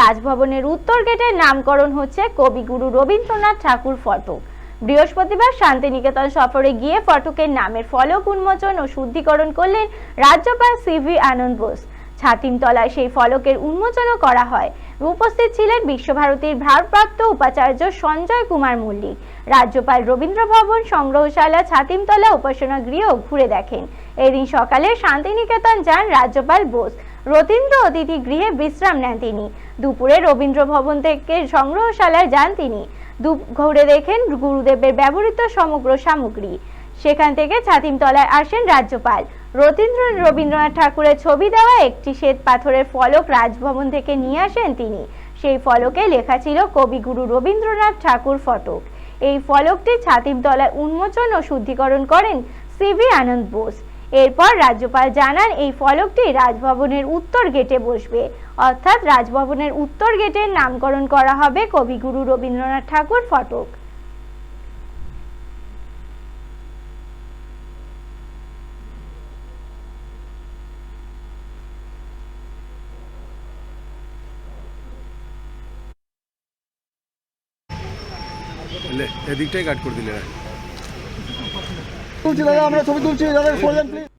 রাজভবনের উত্তর গেটের নামকরণ হচ্ছে কবিগুরু রবীন্দ্রনাথ ঠাকুর ফটক বৃহস্পতিবার শান্তিনিকেতন সফরে গিয়ে ফটকের নামের ফলক উন্মোচন ও শুদ্ধিকরণ করলেন রাজ্যপাল সিভি আনন্দ বোস। ছাতিমতলায় সেই ফলকের উন্মোচনও করা হয়। উপস্থিত ছিলেন বিশ্বভারতীর ভারপ্রাপ্ত উপাচার্য সঞ্জয় কুমার মল্লিক। রাজ্যপাল রবীন্দ্র ভবন সংগ্রহশালা ছাতিমতলা উপাসনা গৃহ ঘুরে দেখেন। এদিন সকালে শান্তিনিকেতন যান রাজ্যপাল বোস। রতীন্দ্র অতিথি গৃহে বিশ্রাম নেন তিনি। দুপুরে রবীন্দ্র ভবন থেকে সংগ্রহশালায় যান তিনি। ঘুরে দেখেন গুরুদেবের ব্যবহৃত সমগ্র সামগ্রী। সেখান থেকে ছাতিমতলায় আসেন রাজ্যপাল। রতীন্দ্র রবীন্দ্রনাথ ঠাকুরের ছবি দেওয়া একটি শ্বেত পাথরের ফলক রাজভবন থেকে নিয়ে আসেন তিনি। সেই ফলকে লেখা ছিল কবিগুরু রবীন্দ্রনাথ ঠাকুর ফটক। এই ফলকটি ছাতিমতলায় উন্মোচন ও শুদ্ধিকরণ করেন সিভি আনন্দ বোস। এরপর রাজ্যপাল জানান এই ফলকটি রাজভবনের উত্তর গেটে বসবে। অর্থাৎ রাজভবনের উত্তর গেটের নামকরণ করা হবে কবিগুরু রবীন্দ্রনাথ ঠাকুর ফটক। এদিকটাই কাট করে দিলে। তুলছি দাদা আমরা ছবি তুলছি দাদা যান please।